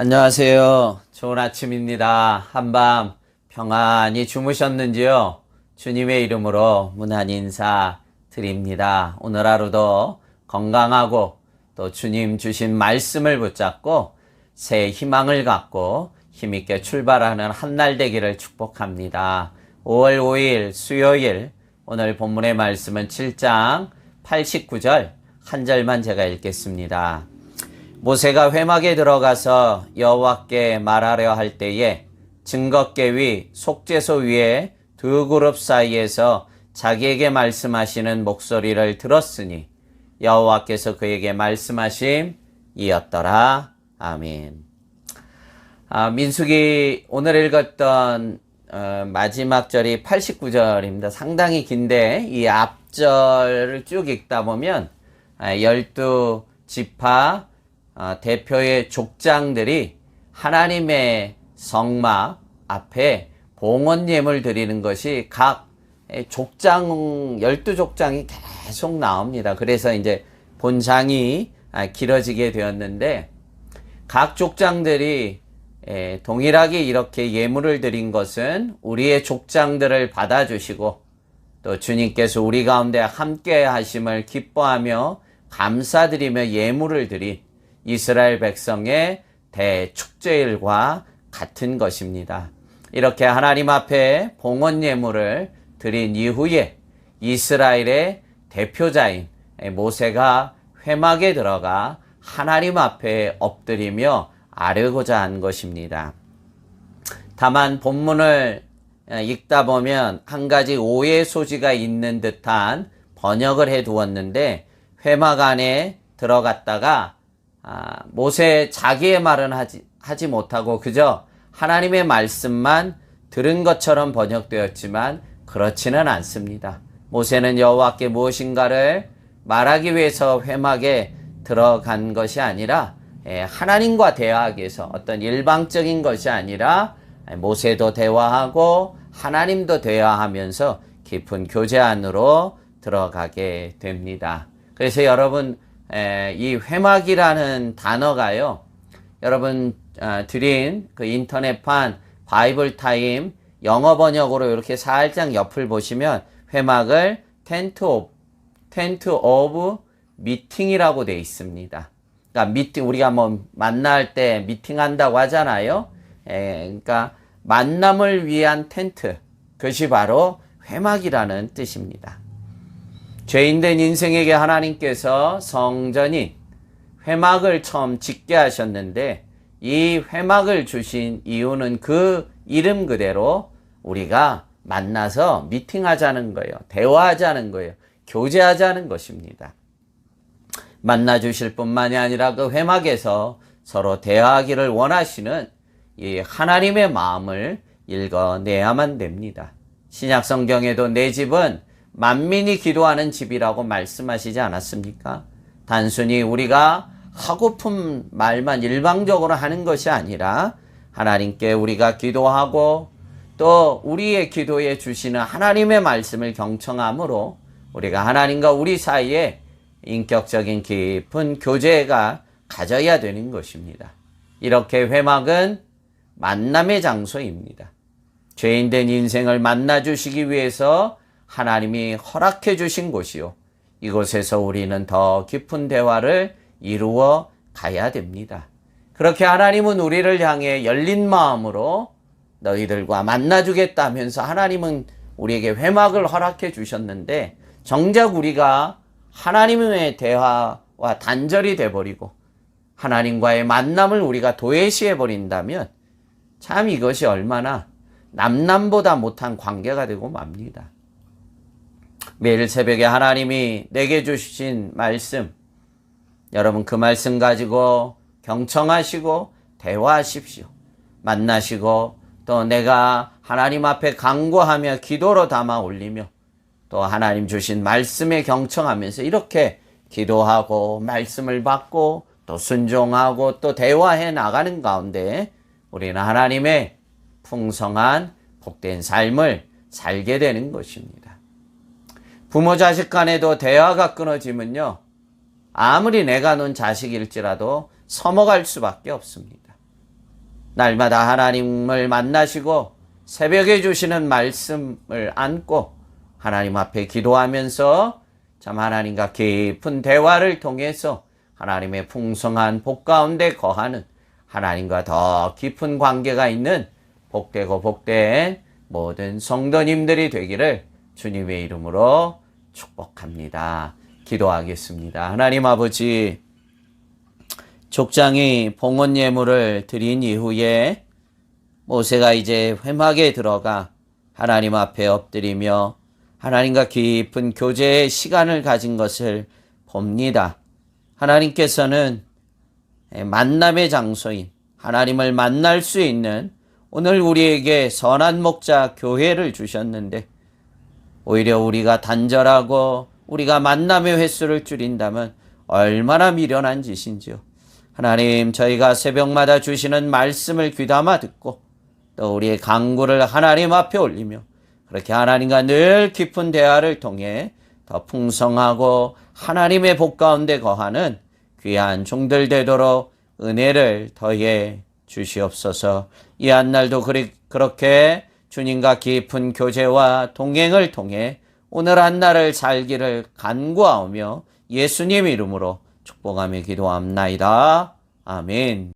안녕하세요. 좋은 아침입니다. 한밤 평안히 주무셨는지요? 주님의 이름으로 문안 인사 드립니다. 오늘 하루도 건강하고 또 주님 주신 말씀을 붙잡고 새 희망을 갖고 힘있게 출발하는 한날 되기를 축복합니다. 5월 5일 수요일 오늘 본문의 말씀은 7장 89절 한 절만 제가 읽겠습니다. 모세가 회막에 들어가서 여호와께 말하려 할 때에 증거계 위 속죄소 위에 두 그룹 사이에서 자기에게 말씀하시는 목소리를 들었으니 여호와께서 그에게 말씀하심 이었더라. 아멘. 아, 민숙이 오늘 읽었던 어, 마지막 절이 89절입니다. 상당히 긴데 이 앞절을 쭉 읽다 보면 아, 열두 지파 아, 대표의 족장들이 하나님의 성막 앞에 봉헌 예물 드리는 것이 각 족장 열두 족장이 계속 나옵니다. 그래서 이제 본장이 아, 길어지게 되었는데 각 족장들이 에, 동일하게 이렇게 예물을 드린 것은 우리의 족장들을 받아주시고 또 주님께서 우리 가운데 함께 하심을 기뻐하며 감사드리며 예물을 드린 이스라엘 백성의 대축제일과 같은 것입니다. 이렇게 하나님 앞에 봉헌 예물을 드린 이후에 이스라엘의 대표자인 모세가 회막에 들어가 하나님 앞에 엎드리며 아뢰고자 한 것입니다. 다만 본문을 읽다 보면 한 가지 오해 소지가 있는 듯한 번역을 해 두었는데 회막 안에 들어갔다가 아, 모세 자기의 말은 하지, 하지 못하고 그저 하나님의 말씀만 들은 것처럼 번역되었지만 그렇지는 않습니다. 모세는 여호와께 무엇인가를 말하기 위해서 회막에 들어간 것이 아니라 예, 하나님과 대화하기 위해서 어떤 일방적인 것이 아니라 모세도 대화하고 하나님도 대화하면서 깊은 교제 안으로 들어가게 됩니다. 그래서 여러분 이 회막이라는 단어가요. 여러분 아, 드린 그 인터넷판 바이블 타임 영어 번역으로 이렇게 살짝 옆을 보시면 회막을 텐트 오브 텐트 오브 미팅이라고 돼 있습니다. 그러니까 미팅 우리가 뭐 만날 때 미팅한다고 하잖아요. 에, 그러니까 만남을 위한 텐트 그것이 바로 회막이라는 뜻입니다. 죄인된 인생에게 하나님께서 성전인 회막을 처음 짓게 하셨는데 이 회막을 주신 이유는 그 이름 그대로 우리가 만나서 미팅하자는 거예요. 대화하자는 거예요. 교제하자는 것입니다. 만나 주실 뿐만이 아니라 그 회막에서 서로 대화하기를 원하시는 이 하나님의 마음을 읽어내야만 됩니다. 신약 성경에도 내 집은 만민이 기도하는 집이라고 말씀하시지 않았습니까? 단순히 우리가 하고픈 말만 일방적으로 하는 것이 아니라 하나님께 우리가 기도하고 또 우리의 기도에 주시는 하나님의 말씀을 경청함으로 우리가 하나님과 우리 사이에 인격적인 깊은 교제가 가져야 되는 것입니다. 이렇게 회막은 만남의 장소입니다. 죄인된 인생을 만나 주시기 위해서 하나님이 허락해 주신 곳이요. 이곳에서 우리는 더 깊은 대화를 이루어 가야 됩니다. 그렇게 하나님은 우리를 향해 열린 마음으로 너희들과 만나주겠다면서 하나님은 우리에게 회막을 허락해 주셨는데 정작 우리가 하나님의 대화와 단절이 돼 버리고 하나님과의 만남을 우리가 도외시해 버린다면 참 이것이 얼마나 남남보다 못한 관계가 되고 맙니다. 매일 새벽에 하나님이 내게 주신 말씀, 여러분 그 말씀 가지고 경청하시고 대화하십시오. 만나시고 또 내가 하나님 앞에 강구하며 기도로 담아 올리며 또 하나님 주신 말씀에 경청하면서 이렇게 기도하고 말씀을 받고 또 순종하고 또 대화해 나가는 가운데 우리는 하나님의 풍성한 복된 삶을 살게 되는 것입니다. 부모 자식 간에도 대화가 끊어지면요. 아무리 내가 놓은 자식일지라도 서먹할 수밖에 없습니다. 날마다 하나님을 만나시고 새벽에 주시는 말씀을 안고 하나님 앞에 기도하면서 참 하나님과 깊은 대화를 통해서 하나님의 풍성한 복 가운데 거하는 하나님과 더 깊은 관계가 있는 복되고 복된 모든 성도님들이 되기를 주님의 이름으로 축복합니다. 기도하겠습니다. 하나님 아버지, 족장이 봉헌 예물을 드린 이후에 모세가 이제 회막에 들어가 하나님 앞에 엎드리며 하나님과 깊은 교제의 시간을 가진 것을 봅니다. 하나님께서는 만남의 장소인 하나님을 만날 수 있는 오늘 우리에게 선한 목자 교회를 주셨는데 오히려 우리가 단절하고 우리가 만남의 횟수를 줄인다면 얼마나 미련한 짓인지요. 하나님, 저희가 새벽마다 주시는 말씀을 귀담아 듣고 또 우리의 강구를 하나님 앞에 올리며 그렇게 하나님과 늘 깊은 대화를 통해 더 풍성하고 하나님의 복 가운데 거하는 귀한 종들 되도록 은혜를 더해 주시옵소서. 이 한날도 그리- 그렇게 주님과 깊은 교제와 동행을 통해 오늘 한 날을 살기를 간구하오며 예수님 이름으로 축복하며 기도합나이다. 아멘.